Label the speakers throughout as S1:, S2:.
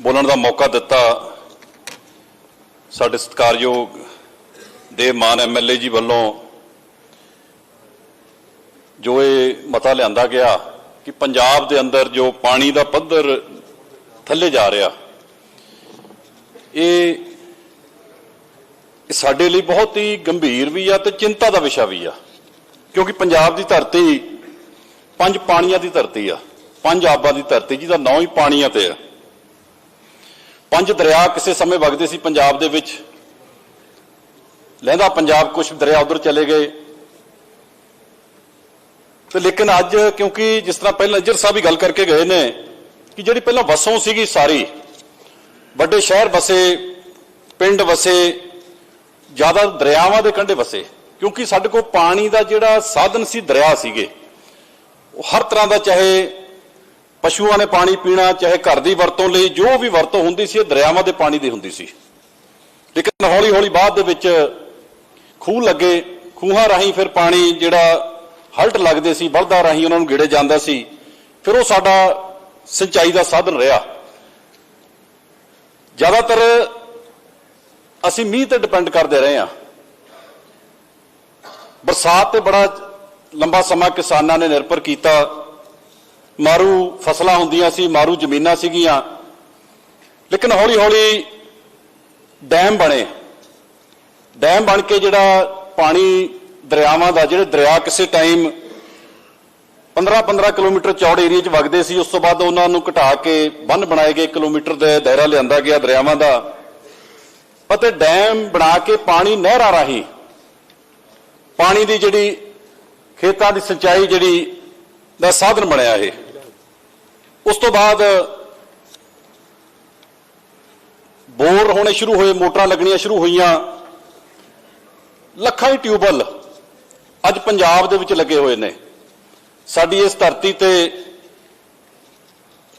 S1: ਬੋਲਣ ਦਾ ਮੌਕਾ ਦਿੱਤਾ ਸਾਡੇ ਸਤਿਕਾਰਯੋਗ ਦੇ ਮਾਨ ਐਮਐਲਏ ਜੀ ਵੱਲੋਂ, ਜੋ ਇਹ ਮਤਾ ਲਿਆਂਦਾ ਗਿਆ ਕਿ ਪੰਜਾਬ ਦੇ ਅੰਦਰ ਜੋ ਪਾਣੀ ਦਾ ਪੱਧਰ ਥੱਲੇ ਜਾ ਰਿਹਾ, ਇਹ ਸਾਡੇ ਲਈ ਬਹੁਤ ਹੀ ਗੰਭੀਰ ਵੀ ਆ ਤੇ ਚਿੰਤਾ ਦਾ ਵਿਸ਼ਾ ਵੀ ਆ, ਕਿਉਂਕਿ ਪੰਜਾਬ ਦੀ ਧਰਤੀ ਪੰਜ ਪਾਣੀਆਂ ਦੀ ਧਰਤੀ ਆ, ਪੰਜ ਆਬਾਂ ਦੀ ਧਰਤੀ ਜਿਹਦਾ ਨਾਂ ਹੀ ਪਾਣੀਆਂ ਤੇ ਆ। ਪੰਜ ਦਰਿਆ ਕਿਸੇ ਸਮੇਂ ਵਗਦੇ ਸੀ ਪੰਜਾਬ ਦੇ ਵਿੱਚ। ਲਹਿੰਦਾ ਪੰਜਾਬ ਕੁਝ ਦਰਿਆ ਉਧਰ ਚਲੇ ਗਏ। ਤੇ ਲੇਕਿਨ ਅੱਜ ਕਿਉਂਕਿ ਜਿਸ ਤਰ੍ਹਾਂ ਪਹਿਲਾਂ ਨਜਰ ਸਾਹਿਬ ਵੀ ਗੱਲ ਕਰਕੇ ਗਏ ਨੇ ਕਿ ਜਿਹੜੀ ਪਹਿਲਾਂ ਵਸੋਂ ਸੀਗੀ ਸਾਰੀ, ਵੱਡੇ ਸ਼ਹਿਰ ਵਸੇ ਪਿੰਡ ਵਸੇ ਜ਼ਿਆਦਾ ਦਰਿਆਵਾਂ ਦੇ ਕੰਢੇ ਵਸੇ ਕਿਉਂਕਿ ਸਾਡੇ ਕੋਲ ਪਾਣੀ ਦਾ ਜਿਹੜਾ ਸਾਧਨ ਸੀ ਦਰਿਆ ਸੀਗੇ, ਉਹ ਹਰ ਤਰ੍ਹਾਂ ਦਾ ਚਾਹੇ ਪਸ਼ੂਆਂ ਨੇ ਪਾਣੀ ਪੀਣਾ, ਚਾਹੇ ਘਰ ਦੀ ਵਰਤੋਂ ਲਈ, ਜੋ ਵੀ ਵਰਤੋਂ ਹੁੰਦੀ ਸੀ, ਇਹ ਦਰਿਆਵਾਂ ਦੇ ਪਾਣੀ ਦੀ ਹੁੰਦੀ ਸੀ। ਲੇਕਿਨ ਹੌਲੀ ਹੌਲੀ ਬਾਅਦ ਦੇ ਵਿੱਚ ਖੂਹ ਲੱਗੇ, ਖੂਹਾਂ ਰਾਹੀਂ ਫਿਰ ਪਾਣੀ ਜਿਹੜਾ ਹਲਟ ਲੱਗਦੇ ਸੀ, ਬਲਦਾਂ ਰਾਹੀਂ ਉਹਨਾਂ ਨੂੰ ਗੇੜੇ ਜਾਂਦਾ ਸੀ। ਫਿਰ ਉਹ ਸਾਡਾ ਸਿੰਚਾਈ ਦਾ ਸਾਧਨ ਰਿਹਾ। ਜ਼ਿਆਦਾਤਰ ਅਸੀਂ ਮੀਂਹ ਤੇ ਡਿਪੈਂਡ ਕਰਦੇ ਰਹੇ ਹਾਂ। ਬਰਸਾਤ ਤੇ ਬੜਾ ਲੰਬਾ ਸਮਾਂ ਕਿਸਾਨਾਂ ਨੇ ਨਿਰਭਰ ਕੀਤਾ। ਮਾਰੂ ਫਸਲਾਂ ਹੁੰਦੀਆਂ ਸੀ, ਮਾਰੂ ਜ਼ਮੀਨਾਂ ਸੀਗੀਆਂ। ਲੇਕਿਨ ਹੌਲੀ ਹੌਲੀ ਡੈਮ ਬਣੇ। ਡੈਮ ਬਣ ਕੇ ਜਿਹੜਾ ਪਾਣੀ ਦਰਿਆਵਾਂ ਦਾ, ਜਿਹੜੇ ਦਰਿਆ ਕਿਸੇ ਟਾਈਮ 15-15 ਕਿਲੋਮੀਟਰ ਚੌੜ ਏਰੀਆ 'ਚ ਵਗਦੇ ਸੀ, ਉਸ ਤੋਂ ਬਾਅਦ ਉਹਨਾਂ ਨੂੰ ਘਟਾ ਕੇ ਬੰਨ ਬਣਾਏ ਗਏ ਕਿਲੋਮੀਟਰ ਦਾ ਦਾਇਰਾ ਲਿਆਂਦਾ ਗਿਆ ਦਰਿਆਵਾਂ ਦਾ। ਅਤੇ ਡੈਮ ਬਣਾ ਕੇ ਪਾਣੀ ਨਹਿਰਾਂ ਰਾਹੀਂ, ਪਾਣੀ ਦੀ ਜਿਹੜੀ ਖੇਤਾਂ ਦੀ ਸਿੰਚਾਈ ਜਿਹੜੀ ਦਾ ਸਾਧਨ ਬਣਿਆ ਇਹ। ਉਸ ਤੋਂ ਬਾਅਦ ਬੋਰ ਹੋਣੇ ਸ਼ੁਰੂ ਹੋਏ, ਮੋਟਰਾਂ ਲੱਗਣੀਆਂ ਸ਼ੁਰੂ ਹੋਈਆਂ। ਲੱਖਾਂ ਹੀ ਟਿਊਬਲ ਅੱਜ ਪੰਜਾਬ ਦੇ ਵਿੱਚ ਲੱਗੇ ਹੋਏ ਨੇ। ਸਾਡੀ ਇਸ ਧਰਤੀ ਤੇ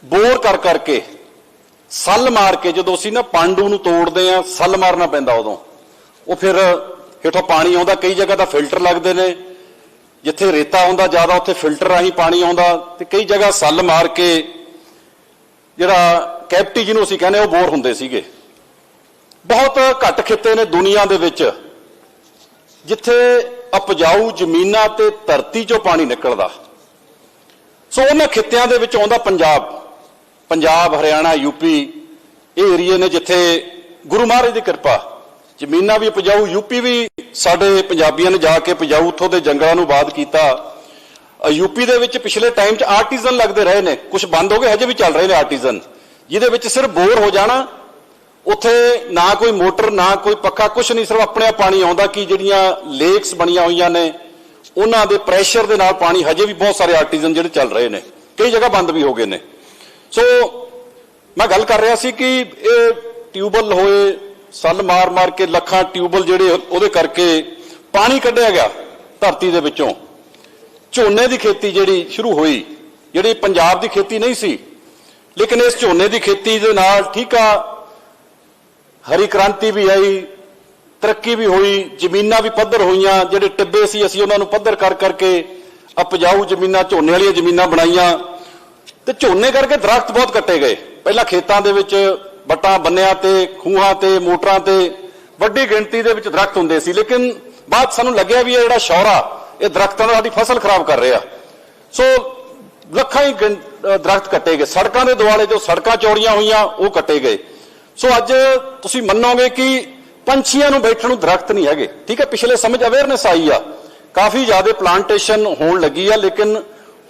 S1: ਬੋਰ ਕਰ ਕਰਕੇ, ਸੱਲ ਮਾਰ ਕੇ ਜਦੋਂ ਅਸੀਂ ਨਾ ਪਾਂਡੂ ਨੂੰ ਤੋੜਦੇ ਆ ਸੱਲ ਮਾਰਨਾ ਪੈਂਦਾ ਉਦੋਂ। ਉਹ ਫਿਰ ਹੇਠੋਂ ਪਾਣੀ ਆਉਂਦਾ, ਕਈ ਜਗ੍ਹਾ ਤਾਂ ਫਿਲਟਰ ਲੱਗਦੇ ਨੇ। ਜਿੱਥੇ ਰੇਤਾ ਹੁੰਦਾ, ਜ਼ਿਆਦਾ ਉੱਥੇ ਫਿਲਟਰ ਰਾਹੀਂ ਪਾਣੀ ਆਉਂਦਾ ਤੇ ਕਈ ਜਗ੍ਹਾ ਸੱਲ ਮਾਰ ਕੇ ਜਿਹੜਾ ਕੈਪਟੀ ਜਿਹਨੂੰ ਅਸੀਂ ਕਹਿੰਦੇ ਉਹ ਬੋਰ ਹੁੰਦੇ ਸੀਗੇ। ਬਹੁਤ ਘੱਟ ਖਿੱਤੇ ਨੇ ਦੁਨੀਆ ਦੇ ਵਿੱਚ, ਜਿੱਥੇ ਉਪਜਾਊ ਜ਼ਮੀਨਾਂ ਤੇ ਧਰਤੀ 'ਚੋਂ ਪਾਣੀ ਨਿਕਲਦਾ। ਸੋ ਉਹਨਾਂ ਖਿੱਤਿਆਂ ਦੇ ਵਿੱਚ ਆਉਂਦਾ ਪੰਜਾਬ। ਪੰਜਾਬ, ਹਰਿਆਣਾ ਯੂਪੀ ਇਹ ਏਰੀਏ ਨੇ ਜਿੱਥੇ ਗੁਰੂ ਮਹਾਰਾਜ ਦੀ ਕਿਰਪਾ, ਜ਼ਮੀਨਾਂ ਵੀ ਉਪਜਾਊ ਯੂਪੀ ਵੀ ਸਾਡੇ ਪੰਜਾਬੀਆਂ ਨੇ ਜਾ ਕੇ ਉਪਜਾਊ, ਉੱਥੋਂ ਦੇ ਜੰਗਲਾਂ ਨੂੰ ਬਾਦ ਕੀਤਾ। ਯੂਪੀ ਦੇ ਵਿੱਚ ਪਿਛਲੇ ਟਾਈਮ 'ਚ ਆਰਟੀਜ਼ਨ ਲੱਗਦੇ ਰਹੇ ਨੇ। ਕੁਝ ਬੰਦ ਹੋ ਗਏ, ਹਜੇ ਵੀ ਚੱਲ ਰਹੇ ਨੇ ਆਰਟੀਜ਼ਨ ਜਿਹਦੇ ਵਿੱਚ ਸਿਰਫ ਬੋਰ ਹੋ ਜਾਣਾ, ਉੱਥੇ ਨਾ ਕੋਈ ਮੋਟਰ, ਨਾ ਕੋਈ ਪੱਖਾ ਕੁਝ ਨਹੀਂ, ਸਿਰਫ ਆਪਣੇ ਆਪ ਪਾਣੀ ਆਉਂਦਾ, ਕਿ ਜਿਹੜੀਆਂ ਲੇਕਸ ਬਣੀਆਂ ਹੋਈਆਂ ਨੇ, ਉਹਨਾਂ ਦੇ ਪ੍ਰੈਸ਼ਰ ਦੇ ਨਾਲ ਪਾਣੀ, ਹਜੇ ਵੀ ਬਹੁਤ ਸਾਰੇ ਆਰਟੀਜ਼ਨ ਜਿਹੜੇ ਚੱਲ ਰਹੇ ਨੇ। ਕਈ ਜਗ੍ਹਾ ਬੰਦ ਵੀ ਹੋ ਗਏ ਨੇ। ਸੋ, ਮੈਂ ਗੱਲ ਕਰ ਰਿਹਾ ਸੀ ਕਿ ਇਹ ਟਿਊਬਲ ਹੋਏ, ਸੱਲ ਮਾਰ ਮਾਰ ਕੇ ਲੱਖਾਂ ਟਿਊਬਲ ਜਿਹੜੇ ਉਹਦੇ ਕਰਕੇ ਪਾਣੀ ਕੱਢਿਆ ਗਿਆ ਧਰਤੀ ਦੇ ਵਿੱਚੋਂ। ਝੋਨੇ ਦੀ ਖੇਤੀ ਜਿਹੜੀ ਸ਼ੁਰੂ ਹੋਈ, ਜਿਹੜੀ ਪੰਜਾਬ ਦੀ ਖੇਤੀ ਨਹੀਂ ਸੀ, ਲੇਕਿਨ ਇਸ ਝੋਨੇ ਦੀ ਖੇਤੀ ਦੇ ਨਾਲ ਠੀਕ ਆ, ਹਰੀ ਕ੍ਰਾਂਤੀ ਵੀ ਆਈ, ਤਰੱਕੀ ਵੀ ਹੋਈ, ਜ਼ਮੀਨਾਂ ਵੀ ਪੱਧਰ ਹੋਈਆਂ, ਜਿਹੜੇ ਟਿੱਬੇ ਸੀ, ਅਸੀਂ ਉਹਨਾਂ ਨੂੰ ਪੱਧਰ ਕਰ ਕਰਕੇ ਉਪਜਾਊ ਜ਼ਮੀਨਾਂ, ਝੋਨੇ ਵਾਲੀਆਂ ਜ਼ਮੀਨਾਂ ਬਣਾਈਆਂ। ਤੇ ਝੋਨੇ ਕਰਕੇ ਦਰਖਤ ਬਹੁਤ ਕੱਟੇ ਗਏ। ਪਹਿਲਾਂ ਖੇਤਾਂ ਦੇ ਵਿੱਚ ਵੱਟਾਂ ਬੰਨਿਆਂ ਤੇ, ਖੂਹਾਂ ਤੇ, ਮੋਟਰਾਂ ਤੇ, ਵੱਡੀ ਗਿਣਤੀ ਦੇ ਵਿੱਚ ਦਰਖਤ ਹੁੰਦੇ ਸੀ। ਲੇਕਿਨ ਬਾਅਦ ਸਾਨੂੰ ਲੱਗਿਆ ਵੀ ਇਹ ਜਿਹੜਾ ਸ਼ੌਰਾ ਇਹ ਦਰਖਤਾਂ ਦਾ ਸਾਡੀ ਫਸਲ ਖਰਾਬ ਕਰ ਰਿਹਾ ਸੋ ਲੱਖਾਂ ਹੀ ਗਿਣ- ਦਰਖਤ ਕੱਟੇ ਗਏ। ਸੜਕਾਂ ਦੇ ਦੁਆਲੇ ਜੋ ਸੜਕਾਂ ਚੌੜੀਆਂ ਹੋਈਆਂ, ਉਹ ਕੱਟੇ ਗਏ। ਸੋ ਅੱਜ ਤੁਸੀਂ ਮੰਨੋਗੇ ਕਿ ਪੰਛੀਆਂ ਨੂੰ ਬੈਠਣ ਨੂੰ ਦਰਖਤ ਨਹੀਂ ਹੈਗੇ। ਠੀਕ ਹੈ, ਪਿਛਲੇ ਸਮੇਂ 'ਚ ਅਵੇਅਰਨੈਸ ਆਈ ਆ। ਕਾਫੀ ਜ਼ਿਆਦਾ ਪਲਾਂਟੇਸ਼ਨ ਹੋਣ ਲੱਗੀ ਆ, ਲੇਕਿਨ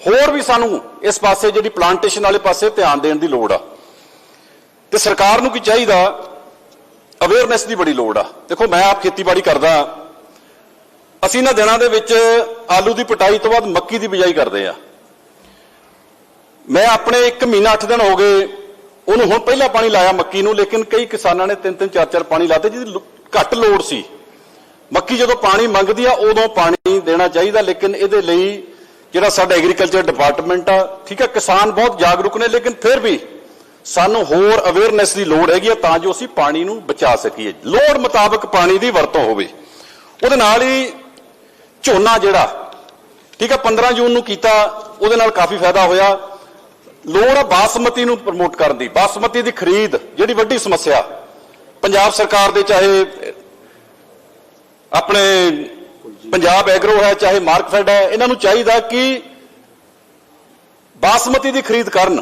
S1: ਹੋਰ ਵੀ ਸਾਨੂੰ ਇਸ ਪਾਸੇ ਜਿਹੜੀ ਪਲਾਂਟੇਸ਼ਨ ਵਾਲੇ ਪਾਸੇ ਧਿਆਨ ਦੇਣ ਦੀ ਲੋੜ ਆ। ਤੇ ਸਰਕਾਰ ਨੂੰ ਕੀ ਚਾਹੀਦਾ? ਅਵੇਅਰਨੈਸ ਦੀ ਬੜੀ ਲੋੜ ਆ। ਦੇਖੋ, ਮੈਂ ਆਪ ਖੇਤੀਬਾੜੀ ਕਰਦਾ ਅਸੀਂ ਇਹਨਾਂ ਦਿਨਾਂ ਦੇ ਵਿੱਚ ਆਲੂ ਦੀ ਪਟਾਈ ਤੋਂ ਬਾਅਦ ਮੱਕੀ ਦੀ ਬਿਜਾਈ ਕਰਦੇ ਆ ਮੈਂ ਆਪਣੇ 1 ਮਹੀਨਾ 8 ਦਿਨ ਹੋ ਗਏ, ਉਹਨੂੰ ਹੁਣ ਪਹਿਲਾਂ ਪਾਣੀ ਲਾਇਆ ਮੱਕੀ ਨੂੰ, ਲੇਕਿਨ ਕਈ ਕਿਸਾਨਾਂ ਨੇ ਤਿੰਨ ਤਿੰਨ ਚਾਰ ਚਾਰ ਪਾਣੀ ਲਾਤੇ ਜਿਹਦੀ ਘੱਟ ਲੋੜ ਸੀ। ਮੱਕੀ ਜਦੋਂ ਪਾਣੀ ਮੰਗਦੀ ਆ, ਉਦੋਂ ਪਾਣੀ ਦੇਣਾ ਚਾਹੀਦਾ, ਲੇਕਿਨ ਇਹਦੇ ਲਈ ਜਿਹੜਾ ਸਾਡਾ ਐਗਰੀਕਲਚਰ ਡਿਪਾਰਟਮੈਂਟ ਆ, ਠੀਕ ਆ, ਕਿਸਾਨ ਬਹੁਤ ਜਾਗਰੂਕ ਨੇ, ਲੇਕਿਨ ਫਿਰ ਵੀ ਸਾਨੂੰ ਹੋਰ ਅਵੇਅਰਨੈਸ ਦੀ ਲੋੜ ਹੈਗੀ ਆ ਤਾਂ ਜੋ ਅਸੀਂ ਪਾਣੀ ਨੂੰ ਬਚਾ ਸਕੀਏ। ਲੋੜ ਮੁਤਾਬਕ ਪਾਣੀ ਦੀ ਵਰਤੋਂ ਹੋਵੇ। ਉਹਦੇ ਨਾਲ ਹੀ ਝੋਨਾ ਜਿਹੜਾ, ਠੀਕ ਹੈ 15 ਜੂਨ ਨੂੰ ਕੀਤਾ, ਉਹਦੇ ਨਾਲ ਕਾਫੀ ਫਾਇਦਾ ਹੋਇਆ। ਲੋੜ ਆ ਬਾਸਮਤੀ ਨੂੰ ਪ੍ਰਮੋਟ ਕਰਨ ਦੀ, ਬਾਸਮਤੀ ਦੀ ਖਰੀਦ, ਜਿਹੜੀ ਵੱਡੀ ਸਮੱਸਿਆ। ਪੰਜਾਬ ਸਰਕਾਰ ਦੇ ਚਾਹੇ ਆਪਣੇ ਪੰਜਾਬ ਐਗਰੋ ਹੈ, ਚਾਹੇ ਮਾਰਕਫੈਡ ਹੈ, ਇਹਨਾਂ ਨੂੰ ਚਾਹੀਦਾ ਕਿ ਬਾਸਮਤੀ ਦੀ ਖਰੀਦ ਕਰਨ।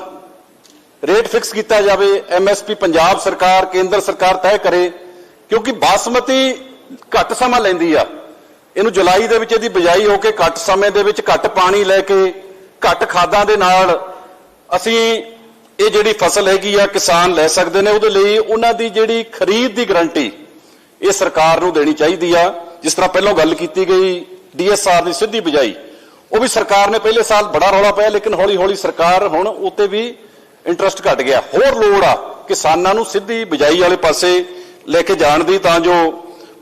S1: ਰੇਟ ਫਿਕਸ ਕੀਤਾ ਜਾਵੇ ਐਮਐਸਪੀ ਪੰਜਾਬ ਸਰਕਾਰ, ਕੇਂਦਰ ਸਰਕਾਰ ਤੈਅ ਕਰੇ, ਕਿਉਂਕਿ ਬਾਸਮਤੀ ਘੱਟ ਸਮਾਂ ਲੈਂਦੀ ਆ। ਇਹਨੂੰ ਜੁਲਾਈ ਦੇ ਵਿੱਚ ਇਹਦੀ ਬਿਜਾਈ ਹੋ ਕੇ ਘੱਟ ਸਮੇਂ ਦੇ ਵਿੱਚ ਘੱਟ ਪਾਣੀ ਲੈ ਕੇ ਘੱਟ ਖਾਦਾਂ ਦੇ ਨਾਲ ਅਸੀਂ ਇਹ ਜਿਹੜੀ ਫਸਲ ਹੈਗੀ ਆ ਕਿਸਾਨ ਲੈ ਸਕਦੇ ਨੇ, ਉਹਦੇ ਲਈ ਉਹਨਾਂ ਦੀ ਜਿਹੜੀ ਖਰੀਦ ਦੀ ਗਰੰਟੀ ਇਹ ਸਰਕਾਰ ਨੂੰ ਦੇਣੀ ਚਾਹੀਦੀ ਆ। ਜਿਸ ਤਰ੍ਹਾਂ ਪਹਿਲਾਂ ਗੱਲ ਕੀਤੀ ਗਈ ਡੀਐਸਆਰ ਦੀ ਸਿੱਧੀ ਬਿਜਾਈ, ਉਹ ਵੀ ਸਰਕਾਰ ਨੇ ਪਹਿਲੇ ਸਾਲ ਬੜਾ ਰੌਲਾ ਪਾਇਆ, ਲੇਕਿਨ ਹੌਲੀ ਹੌਲੀ ਸਰਕਾਰ ਹੁਣ ਉੱਤੇ ਵੀ ਇੰਟਰਸਟ ਘਟ ਗਿਆ। ਹੋਰ ਲੋੜ ਆ ਕਿਸਾਨਾਂ ਨੂੰ ਸਿੱਧੀ ਬਿਜਾਈ ਵਾਲੇ ਪਾਸੇ ਲੈ ਕੇ ਜਾਣ ਦੀ, ਤਾਂ ਜੋ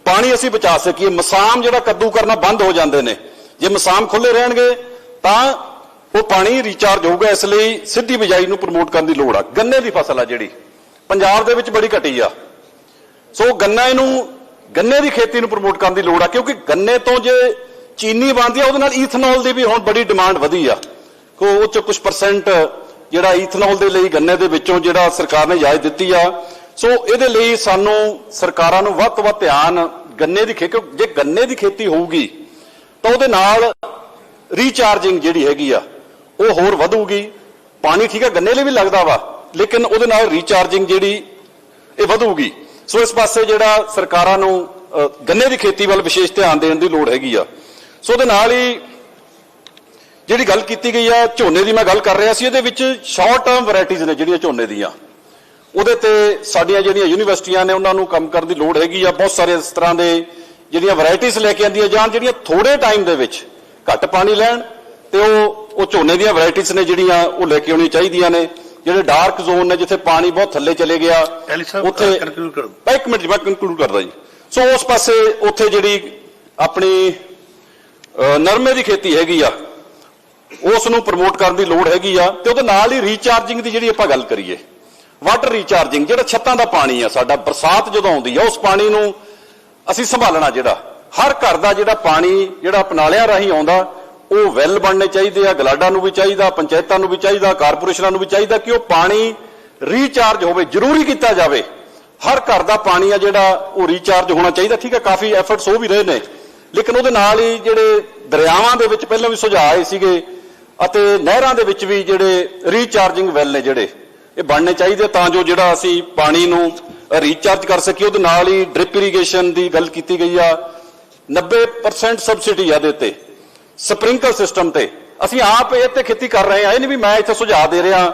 S1: ਪਾਣੀ ਅਸੀਂ ਬਚਾ ਸਕੀਏ। ਮਸਾਮ ਜਿਹੜਾ ਕੱਦੂ ਕਰਨਾ ਬੰਦ ਹੋ ਜਾਂਦੇ ਨੇ। ਜੇ ਮਸਾਮ ਖੁੱਲੇ ਰਹਿਣਗੇ, ਤਾਂ ਉਹ ਪਾਣੀ ਰੀਚਾਰਜ ਹੋਊਗਾ, ਇਸ ਲਈ ਸਿੱਧੀ ਬਿਜਾਈ ਨੂੰ ਪ੍ਰਮੋਟ ਕਰਨ ਦੀ ਲੋੜ ਆ। ਗੰਨੇ ਦੀ ਫਸਲ ਆ ਜਿਹੜੀ। ਪੰਜਾਬ ਦੇ ਵਿੱਚ ਬੜੀ ਘਟੀ ਆ। ਸੋ ਗੰਨਾ ਇਹਨੂੰ, ਗੰਨੇ ਦੀ ਖੇਤੀ ਨੂੰ ਪ੍ਰਮੋਟ ਕਰਨ ਦੀ ਲੋੜ ਆ, ਕਿਉਂਕਿ ਗੰਨੇ ਤੋਂ ਜੇ ਚੀਨੀ ਬਣਦੀ ਆ, ਉਹਦੇ ਨਾਲ ਈਥਨੋਲ ਦੀ ਵੀ ਹੁਣ ਬੜੀ ਡਿਮਾਂਡ ਵਧੀ ਆ। ਕੋ ਉਹ ਚ ਕੁਝ ਪਰਸੈਂਟ ਜਿਹੜਾ ਈਥਨੋਲ ਦੇ ਲਈ ਗੰਨੇ ਦੇ ਵਿੱਚੋਂ ਜਿਹੜਾ ਸਰਕਾਰ ਨੇ ਇਜਾਜ਼ਤ ਦਿੱਤੀ ਆ ਸੋ ਇਹਦੇ ਲਈ ਸਾਨੂੰ ਸਰਕਾਰਾਂ ਨੂੰ ਵੱਧ ਤੋਂ ਵੱਧ ਧਿਆਨ ਗੰਨੇ ਦੀ ਖੇਤੀ ਜੇ ਗੰਨੇ ਦੀ ਖੇਤੀ ਹੋਊਗੀ, ਤਾਂ ਉਹਦੇ ਨਾਲ ਰੀਚਾਰਜਿੰਗ ਜਿਹੜੀ ਹੈਗੀ ਆ, ਉਹ ਹੋਰ ਵਧੂਗੀ। ਪਾਣੀ ਠੀਕ ਹੈ ਗੰਨੇ ਲਈ ਵੀ ਲੱਗਦਾ ਵਾ, ਲੇਕਿਨ ਉਹਦੇ ਨਾਲ ਰੀਚਾਰਜਿੰਗ ਜਿਹੜੀ, ਇਹ ਵਧੂਗੀ। ਸੋ ਇਸ ਪਾਸੇ ਜਿਹੜਾ ਸਰਕਾਰਾਂ ਨੂੰ ਗੰਨੇ ਦੀ ਖੇਤੀ ਵੱਲ ਵਿਸ਼ੇਸ਼ ਧਿਆਨ ਦੇਣ ਦੀ ਲੋੜ ਹੈਗੀ ਆ। ਸੋ ਉਹਦੇ ਨਾਲ ਹੀ ਜਿਹੜੀ ਗੱਲ ਕੀਤੀ ਗਈ ਆ, ਝੋਨੇ ਦੀ ਮੈਂ ਗੱਲ ਕਰ ਰਿਹਾ ਸੀ, ਇਹਦੇ ਵਿੱਚ ਸ਼ਾਰਟ ਟਰਮ ਵੈਰਾਈਟੀਆਂ ਨੇ ਜਿਹੜੀਆਂ ਝੋਨੇ ਦੀਆਂ। ਉਹਦੇ ਤੇ ਸਾਡੀਆਂ ਜਿਹੜੀਆਂ ਯੂਨੀਵਰਸਿਟੀਆਂ ਨੇ ਉਹਨਾਂ ਨੂੰ ਕੰਮ ਕਰਨ ਦੀ ਲੋੜ ਹੈਗੀ ਆ ਬਹੁਤ ਸਾਰੇ ਇਸ ਤਰ੍ਹਾਂ ਦੇ ਜਿਹੜੀਆਂ ਵੈਰਾਈਟੀਆਂ ਲੈ ਕੇ ਆਂਦੀਆਂ ਜਾਣ ਜਿਹੜੀਆਂ ਥੋੜੇ ਟਾਈਮ ਦੇ ਵਿੱਚ ਘੱਟ ਪਾਣੀ ਲੈਣ ਤੇ ਉਹ ਉਹ ਝੋਨੇ ਦੀਆਂ ਵੈਰਾਈਟੀਆਂ ਨੇ ਜਿਹੜੀਆਂ ਉਹ ਲੈ ਕੇ ਆਉਣੀਆਂ ਚਾਹੀਦੀਆਂ ਨੇ ਜਿਹੜੇ ਡਾਰਕ ਜ਼ੋਨ ਨੇ ਜਿੱਥੇ ਪਾਣੀ ਬਹੁਤ ਥੱਲੇ ਚਲੇ ਗਿਆ। ਉੱਥੇ। ਇੱਕ ਮਿੰਟ ਜੀ, ਮੈਂ ਕੰਕਲੂਡ ਕਰਦਾ ਜੀ। ਸੋ ਉਸ ਪਾਸੇ ਉੱਥੇ ਜਿਹੜੀ ਆਪਣੀ ਨਰਮੇ ਦੀ ਖੇਤੀ ਹੈਗੀ ਆ ਉਸ ਨੂੰ ਪ੍ਰਮੋਟ ਕਰਨ ਦੀ ਲੋੜ ਹੈਗੀ ਆ ਤੇ ਉਹਦੇ ਨਾਲ ਹੀ ਰੀਚਾਰਜਿੰਗ ਦੀ ਜਿਹੜੀ ਆਪਾਂ ਗੱਲ ਕਰੀਏ। ਵਾਟਰ ਰੀਚਾਰਜਿੰਗ ਜਿਹੜਾ ਛੱਤਾਂ ਦਾ ਪਾਣੀ ਆ, ਸਾਡਾ ਬਰਸਾਤ ਜਦੋਂ ਆਉਂਦੀ ਆ, ਉਸ ਪਾਣੀ ਨੂੰ ਅਸੀਂ ਸੰਭਾਲਣਾ ਜਿਹੜਾ, ਹਰ ਘਰ ਦਾ ਜਿਹੜਾ ਪਾਣੀ, ਜਿਹੜਾ ਪਨਾਲਿਆਂ ਰਾਹੀਂ ਆਉਂਦਾ, ਉਹ ਵੈਲ ਬਣਨੇ ਚਾਹੀਦੇ ਆ, ਗਲਾਡਾ ਨੂੰ ਵੀ ਚਾਹੀਦਾ, ਪੰਚਾਇਤਾਂ ਨੂੰ ਵੀ ਚਾਹੀਦਾ, ਕਾਰਪੋਰੇਸ਼ਨਾਂ ਨੂੰ ਵੀ ਚਾਹੀਦਾ ਕਿ ਉਹ ਪਾਣੀ ਰੀਚਾਰਜ ਹੋਵੇ, ਜ਼ਰੂਰੀ ਕੀਤਾ ਜਾਵੇ। ਹਰ ਘਰ ਦਾ ਪਾਣੀ ਆ ਜਿਹੜਾ, ਉਹ ਰੀਚਾਰਜ ਹੋਣਾ ਚਾਹੀਦਾ, ਠੀਕ ਹੈ ਕਾਫੀ ਐਫਰਟਸ ਹੋ ਵੀ ਰਹੇ ਨੇ। ਲੇਕਿਨ ਉਹਦੇ ਨਾਲ ਹੀ ਜਿਹੜੇ ਦਰਿਆਵਾਂ ਦੇ ਵਿੱਚ ਪਹਿਲਾਂ ਵੀ ਸੁਝਾਅ ਆਏ ਸੀਗੇ, ਅਤੇ ਨਹਿਰਾਂ ਦੇ ਵਿੱਚ ਵੀ ਜਿਹੜੇ ਰੀਚਾਰਜਿੰਗ ਵੈਲ ਨੇ ਜਿਹੜੇ ਇਹ ਬਣਨੇ ਚਾਹੀਦੇ ਤਾਂ ਜੋ ਜਿਹੜਾ ਅਸੀਂ ਪਾਣੀ ਨੂੰ ਰੀਚਾਰਜ ਕਰ ਸਕੀਏ, ਉਹਦੇ ਨਾਲ ਹੀ ਡ੍ਰਿਪ ਇਰੀਗੇਸ਼ਨ ਦੀ ਗੱਲ ਕੀਤੀ ਗਈ ਆ। 90% ਸਬਸਿਡੀ ਆ ਦੇ ਉੱਤੇ ਸਪ੍ਰਿੰਕਲ ਸਿਸਟਮ ਤੇ। ਅਸੀਂ ਆਪ ਇਹ ਤੇ ਖੇਤੀ ਕਰ ਰਹੇ ਆ, ਇਹ ਨਹੀਂ ਵੀ ਮੈਂ ਇੱਥੇ ਸੁਝਾਅ ਦੇ ਰਿਹਾ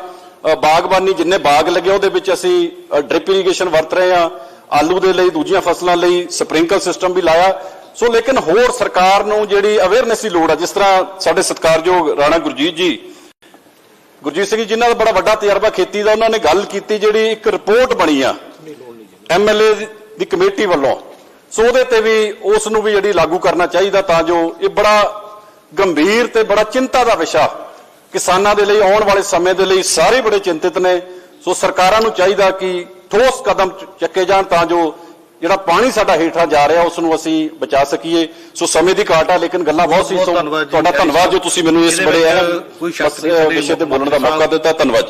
S1: ਬਾਗਬਾਨੀ ਜਿੰਨੇ ਬਾਗ ਲੱਗੇ ਉਹਦੇ ਵਿੱਚ ਅਸੀਂ ਡ੍ਰਿਪ ਇਰੀਗੇਸ਼ਨ ਵਰਤ ਰਹੇ ਆ। ਆਲੂ ਦੇ ਲਈ, ਦੂਜੀਆਂ ਫਸਲਾਂ ਲਈ ਸਪ੍ਰਿੰਕਲ ਸਿਸਟਮ ਵੀ ਲਾਇਆ। ਸੋ ਲੇਕਿਨ ਹੋਰ ਸਰਕਾਰ ਨੂੰ ਜਿਹੜੀ ਅਵੇਅਰਨੈਸ ਦੀ ਲੋੜ ਆ, ਜਿਸ ਤਰ੍ਹਾਂ ਸਾਡੇ ਸਤਿਕਾਰਯੋਗ ਰਾਣਾ ਗੁਰਜੀਤ ਜੀ ਗੁਰਜੀਤ ਸਿੰਘ ਜੀ, ਜਿਨ੍ਹਾਂ ਦਾ ਬੜਾ ਵੱਡਾ ਤਜਰਬਾ ਖੇਤੀ ਦਾ, ਉਹਨਾਂ ਨੇ ਗੱਲ ਕੀਤੀ ਜਿਹੜੀ ਇੱਕ ਰਿਪੋਰਟ ਬਣੀ ਆ। ਐਮਐਲਏ ਦੀ ਕਮੇਟੀ ਵੱਲੋਂ। ਸੋ ਉਹਦੇ ਤੇ ਵੀ ਉਸ ਨੂੰ ਵੀ ਜਿਹੜੀ ਲਾਗੂ ਕਰਨਾ ਚਾਹੀਦਾ ਤਾਂ ਜੋ ਇਹ ਬੜਾ ਗੰਭੀਰ ਤੇ ਬੜਾ ਚਿੰਤਾ ਦਾ ਵਿਸ਼ਾ ਕਿਸਾਨਾਂ ਦੇ ਲਈ, ਆਉਣ ਵਾਲੇ ਸਮੇਂ ਦੇ ਲਈ ਸਾਰੇ ਬੜੇ ਚਿੰਤਿਤ ਨੇ। ਸੋ ਸਰਕਾਰਾਂ ਨੂੰ ਚਾਹੀਦਾ ਕਿ ਠੋਸ ਕਦਮ ਚੱਕੇ ਜਾਣ ਤਾਂ ਜੋ ਜਿਹੜਾ ਪਾਣੀ ਸਾਡਾ ਹੇਠਾਂ ਜਾ ਰਿਹਾ ਉਸ ਨੂੰ ਅਸੀਂ ਬਚਾ ਸਕੀਏ। ਸੋ ਸਮੇਂ ਦੀ ਘਾਟ ਆ ਲੇਕਿਨ ਗੱਲਾਂ ਬਹੁਤ ਸੀ। ਤੁਹਾਡਾ ਧੰਨਵਾਦ ਜੋ ਤੁਸੀਂ ਮੈਨੂੰ ਇਸ ਬੜੇ ਅਹਿਮ ਵਿਸ਼ੇ ਤੇ ਬੋਲਣ ਦਾ ਮੌਕਾ ਦਿੱਤਾ। ਧੰਨਵਾਦ